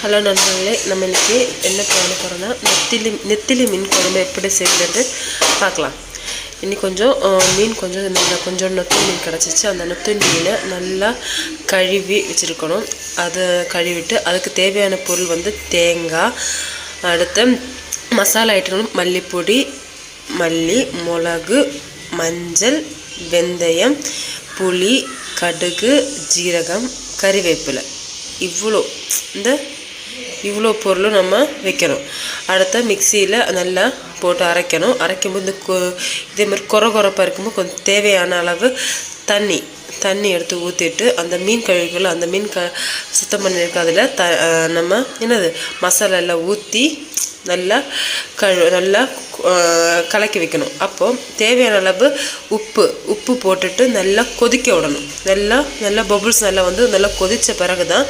Hello நண்பர்களே நம்ம இன்றைக்கி என்ன பண்ண போகிறோன்னா நெத்திலி நெத்திலி மீன் குழம்பு எப்படி செய்கிறது பார்க்கலாம். இன்னைக்கு கொஞ்சம் மீன் கொஞ்சம் நல்லா கொஞ்சம் நொத்தி மீன் கிடச்சிச்சு. அந்த நொத்தி மீனை நல்லா கழுவி வச்சுருக்கணும். அதை கழுவிட்டு அதுக்கு தேவையான பொருள் வந்து தேங்காய் அடுத்து மசாலா ஐட்டங்களும் மல்லிப்பொடி மல்லி மிளகு மஞ்சள் வெந்தயம் புளி கடுகு ஜீரகம் கறிவேப்பிலை. இவ்வளோ. இந்த இவ்வளோ பொருளும் நம்ம வைக்கணும். அடுத்த மிக்சியில் நல்லா போட்டு அரைக்கணும். அரைக்கும்போது இந்த கொ இதே மாதிரி கொர கொரப்பாக இருக்கும்போது கொஞ்சம் தேவையான அளவு தண்ணி தண்ணி எடுத்து ஊற்றிட்டு அந்த மீன் கழுவிக்குள்ள அந்த மீன் க சுத்தம் பண்ணியிருக்க அதில் த நம்ம என்னது மசாலா எல்லாம் ஊற்றி நல்லா கழு நல்லா கலக்கி வைக்கணும். அப்போது தேவையான அளவு உப்பு உப்பு போட்டுட்டு நல்லா கொதிக்க விடணும். நல்லா நல்லா பபுள்ஸ் நல்லா வந்து நல்லா கொதித்த பிறகு தான்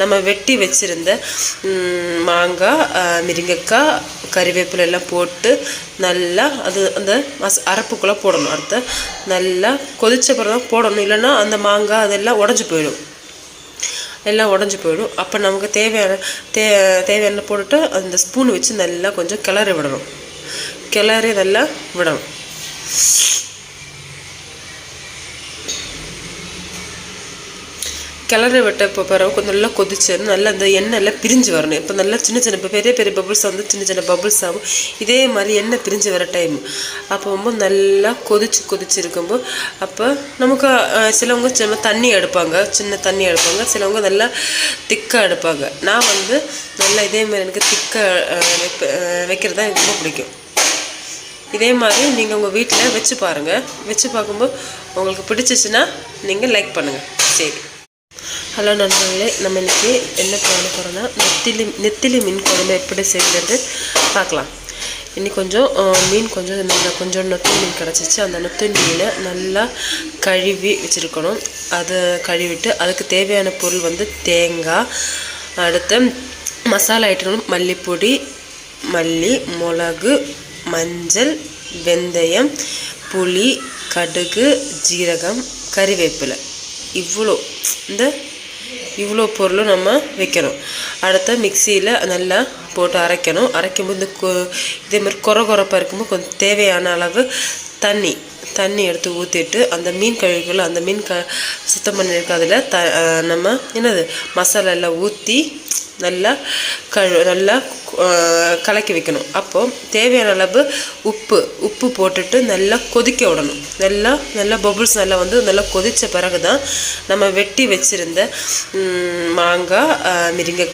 நம்ம வெட்டி வச்சுருந்த மாங்காய் மிருங்கக்காய் கறிவேப்பிலை எல்லாம் போட்டு நல்லா அது அந்த மஸ் அரைப்புக்குள்ளே போடணும். அடுத்த நல்லா கொதித்த பிறகு தான் போடணும். இல்லைன்னா அந்த மாங்காய் அதெல்லாம் உடஞ்சி போயிடும். எல்லாம் உடஞ்சி போயிடும். அப்போ நமக்கு தேவையான தே தேவையான போட்டுட்டு அந்த ஸ்பூன் வச்சு நல்லா கொஞ்சம் கிளறி விடணும். கிளறி நல்லா விடணும். கிளறி விட்ட இப்போ பிறகு கொஞ்சம் நல்லா கொதிச்சு நல்லா அந்த எண்ணெய் எல்லாம் பிரிஞ்சு வரணும். இப்போ நல்லா சின்ன சின்ன இப்போ பெரிய பெரிய பபுள்ஸ் வந்து சின்ன சின்ன பபுள்ஸ் ஆகும். இதே மாதிரி எண்ணெய் பிரிஞ்சு வர டைம் அப்போ ரொம்ப நல்லா கொதிச்சு கொதிச்சு இருக்கும்போது அப்போ நமக்கு சிலவங்க சின்ன தண்ணி எடுப்பாங்க. சின்ன தண்ணி எடுப்பாங்க. சிலவங்க நல்லா திக்காக எடுப்பாங்க. நான் வந்து நல்லா இதே மாதிரி எனக்கு திக்காக வைக்கிறது தான் எனக்கு ரொம்ப பிடிக்கும். இதே மாதிரி நீங்கள் உங்கள் வீட்டில் வச்சு பாருங்கள் வச்சு பார்க்கும்போது உங்களுக்கு பிடிச்சிச்சுன்னா நீங்கள் லைக் பண்ணுங்கள் சரி. ஹலோ நண்பர்களே நம்ம இன்றைக்கி என்ன பண்ண போகிறோன்னா நெத்திலி நெத்திலி மீன் குழம்பு எப்படி செய்கிறது பார்க்கலாம். இன்னைக்கு கொஞ்சம் மீன் கொஞ்சம் நல்லா கொஞ்சம் நொத்தி மீன் கிடச்சிச்சு. அந்த நொத்தி மீனை நல்லா கழுவி வச்சுருக்கணும். அதை கழுவிட்டு அதுக்கு தேவையான பொருள் வந்து தேங்காய் அடுத்து மசாலா ஐட்டங்களும் மல்லிப்பொடி மல்லி மிளகு மஞ்சள் வெந்தயம் புளி கடுகு ஜீரகம் கறிவேப்பிலை. இவ்வளோ. இந்த இவ்வளோ பொருளும் நம்ம வைக்கணும். அடுத்த மிக்சியில் நல்லா போட்டு அரைக்கணும். அரைக்கும்போது இந்த கொ இதே மாதிரி கொர கொரப்பாக இருக்கும்போது கொஞ்சம் தேவையான அளவு தண்ணி தண்ணி எடுத்து ஊற்றிட்டு அந்த மீன் கழுவிக்குள்ள அந்த மீன் க சுத்தம் பண்ணியிருக்க அதில் த நம்ம என்னது மசாலா எல்லாம் ஊற்றி நல்லா கழு நல்லா கலக்கி வைக்கணும். அப்போது தேவையான அளவு உப்பு உப்பு போட்டுட்டு நல்லா கொதிக்க விடணும். நல்லா நல்லா பபுள்ஸ் நல்லா வந்து நல்லா கொதித்த பிறகு தான் நம்ம வெட்டி வச்சுருந்த மாங்காய் மிருங்க